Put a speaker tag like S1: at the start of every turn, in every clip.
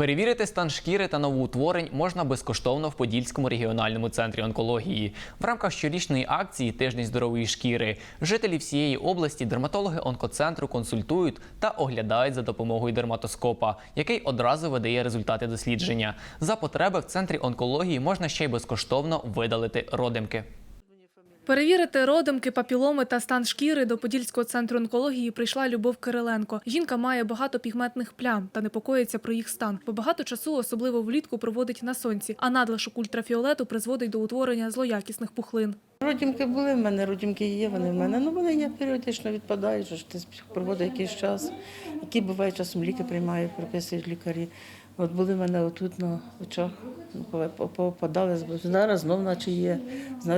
S1: Перевірити стан шкіри та новоутворень можна безкоштовно в Подільському регіональному центрі онкології. В рамках щорічної акції Тиждень здорової шкіри жителі всієї області дерматологи онкоцентру консультують та оглядають за допомогою дерматоскопа, який одразу видає результати дослідження. За потреби в центрі онкології можна ще й безкоштовно видалити родимки.
S2: Перевірити родимки, папіломи та стан шкіри до Подільського центру онкології прийшла Любов Кириленко. Жінка має багато пігментних плям та непокоїться про їх стан. Бо багато часу, особливо влітку, проводить на сонці, а надлишок ультрафіолету призводить до утворення злоякісних пухлин.
S3: Родімки були в мене, родімки є, вони в мене. Ну вони є періодично відпадають, що ти проводить якийсь час. Які буває часом ліки приймаю, прописують лікарі. От були в мене отут на очах, попадали, зараз знов наче є,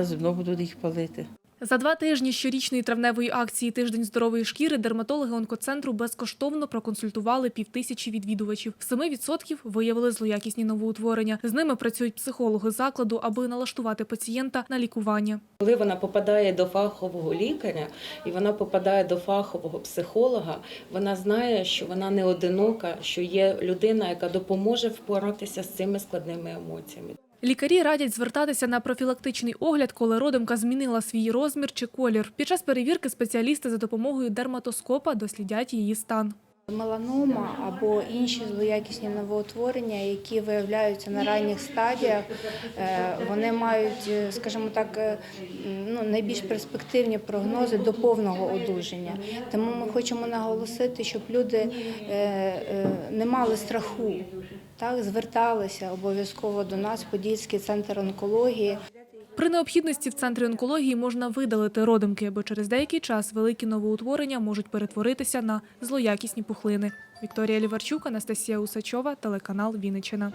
S3: знов будуть їх палити.
S2: За два тижні щорічної травневої акції Тиждень здорової шкіри дерматологи онкоцентру безкоштовно проконсультували півтисячі відвідувачів. В 7% виявили злоякісні новоутворення. З ними працюють психологи закладу, аби налаштувати пацієнта на лікування.
S4: Коли вона попадає до фахового лікаря і вона попадає до фахового психолога, вона знає, що вона не одинока, що є людина, яка допоможе впоратися з цими складними емоціями.
S2: Лікарі радять звертатися на профілактичний огляд, коли родимка змінила свій розмір чи колір. Під час перевірки спеціалісти за допомогою дерматоскопа дослідять її стан.
S5: Меланома або інші злоякісні новоутворення, які виявляються на ранніх стадіях, е, вони мають, е, скажімо так, е, ну, найбільш перспективні прогнози до повного одужання. Тому ми хочемо наголосити, щоб люди не мали страху, так зверталися обов'язково до нас, Подільський центр онкології.
S2: При необхідності в центрі онкології можна видалити родимки, бо через деякий час великі новоутворення можуть перетворитися на злоякісні пухлини. Вікторія Ліварчук, Анастасія Усачова, телеканал Вінниччина.